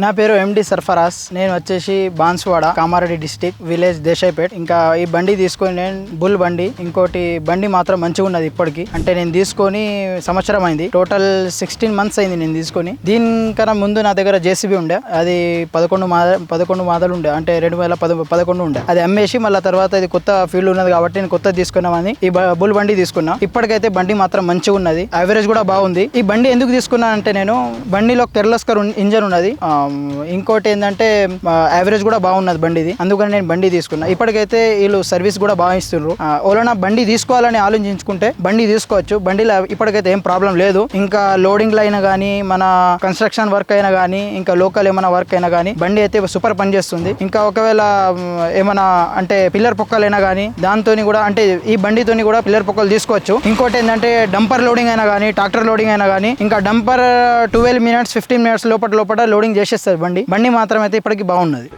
నా పేరు ఎండి సర్ఫరాజ్. నేను వచ్చేసి బాన్స్వాడ కామారెడ్డి డిస్టిక్ విలేజ్ దేశాయిపేట్ ఇంకా ఈ బండి తీసుకొని నేను బుల్ బండి ఇంకోటి బండి మాత్రం మంచిగా ఉన్నది ఇప్పటికి. అంటే నేను తీసుకొని సంవత్సరం అయింది. టోటల్ సిక్స్టీన్ మంత్స్ అయింది నేను తీసుకొని. దీనికన్నా ముందు నా దగ్గర జేసీబీ ఉండే. అది పదకొండు మాద పదకొండు మాదలు ఉండే. అంటే రెండు వేల పద పదకొండు ఉండే. అది అమ్మేసి మళ్ళీ తర్వాత ఇది కొత్త ఫీల్డ్ ఉన్నది కాబట్టి నేను కొత్త తీసుకున్నామని ఈ బ- బుల్ బండి తీసుకున్నా. ఇప్పటికైతే బండి మాత్రం మంచిగా ఉన్నది. యావరేజ్ కూడా బాగుంది. ఈ బండి ఎందుకు తీసుకున్నా అంటే నేను బండిలో కెర్లస్కర్ ఇంజన్ ఉన్నది. ఇంకోటి ఏంటంటే యావరేజ్ కూడా బాగున్నది బండిది. అందుకని నేను బండి తీసుకున్నా. ఇప్పటికైతే వీళ్ళు సర్వీస్ కూడా బాగా ఇస్తున్నారు ఆ, బండి తీసుకోవాలని ఆలోచించుకుంటే బండి తీసుకోవచ్చు. బండిలో ఇప్పటికైతే ఏం ప్రాబ్లం లేదు. ఇంకా లోడింగ్ అయినా కానీ మన కన్స్ట్రక్షన్ వర్క్ అయినా కానీ ఇంకా లోకల్ ఏమైనా వర్క్ అయినా కానీ బండి అయితే సూపర్ పనిచేస్తుంది ఇంకా ఒకవేళ ఏమైనా అంటే పిల్లర్ పొక్కలైనా కానీ దాంతో కూడా అంటే ఈ బండితోని కూడా పిల్లర్ పొక్కలు తీసుకోవచ్చు. ఇంకోటి ఏంటంటే డంపర్ లోడింగ్ అయినా కానీ ట్రాక్టర్ లోడింగ్ అయినా కానీ ఇంకా dumper twelve minutes fifteen minutes లోపల లోపల లోడింగ్ వచ్చేస్తుంది బండి. బండి మాత్రం అయితే ఇప్పటికి బాగున్నది.